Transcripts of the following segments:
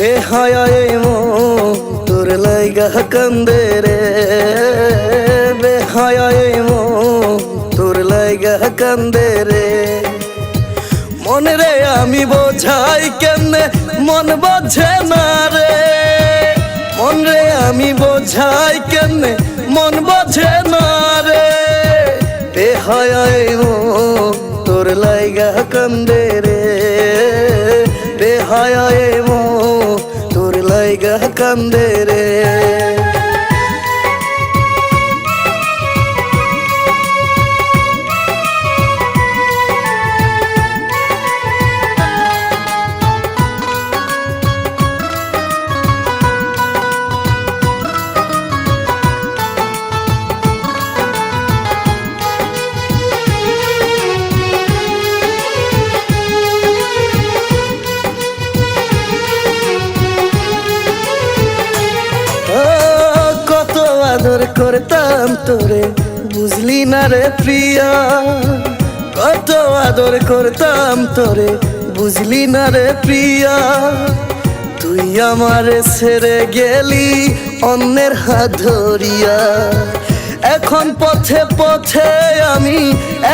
বেহায় মো, তোর লাইগা কান্দে রে। বেহায় মো, তোর লাইগা কান্দে রে। মন রে আমি বোঝাই কেমনে, মন বোঝে না রে। মন রে আমি বোঝাই কেমনে, মন বোঝে না রে। বেহায় মো, তোর লাইগা কান্দে রে। বেহায় কান্দে রে। আদর করতাম তোরে, বুঝলি না রে প্রিয়া? কত আদর করতাম তোরে, বুঝলি না রে প্রিয়া? তুই আমার ছেড়ে গেলি, অন্যের হাত ধরিয়া। এখন পথে পথে আমি,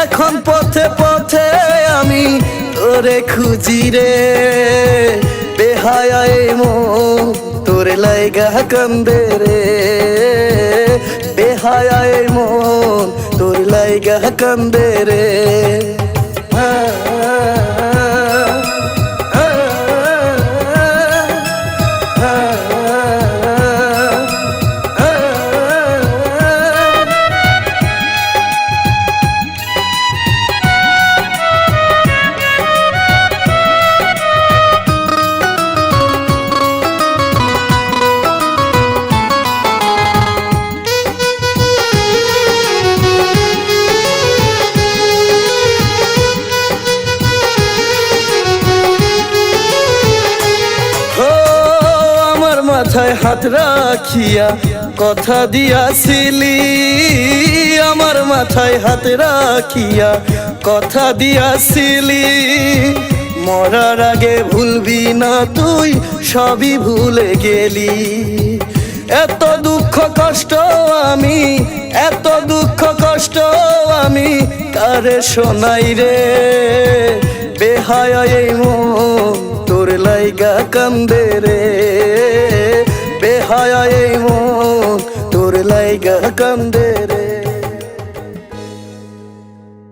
এখন পথে পথে আমি তোরে খুঁজি রে। বেহায় মো তোর লাইগা কান্দে রে। বেহায় মন তোর লাইগা কান্দে রে। আ, মাথায় হাত রাখিয়া কথা দিয়াছিলি, আমার মাথায় হাত রাখিয়া কথা দিয়াছিলি। মরার আগে ভুলবি না তুই, সবই ভুলে গেলি। এত দুঃখ কষ্ট আমি, এত দুঃখ কষ্ট আমি, কারে শোনাই রে? বেহায় মন, তোর লাইগা কান্দে রে। বেহায় মন তোর লাইগা কান্দে রে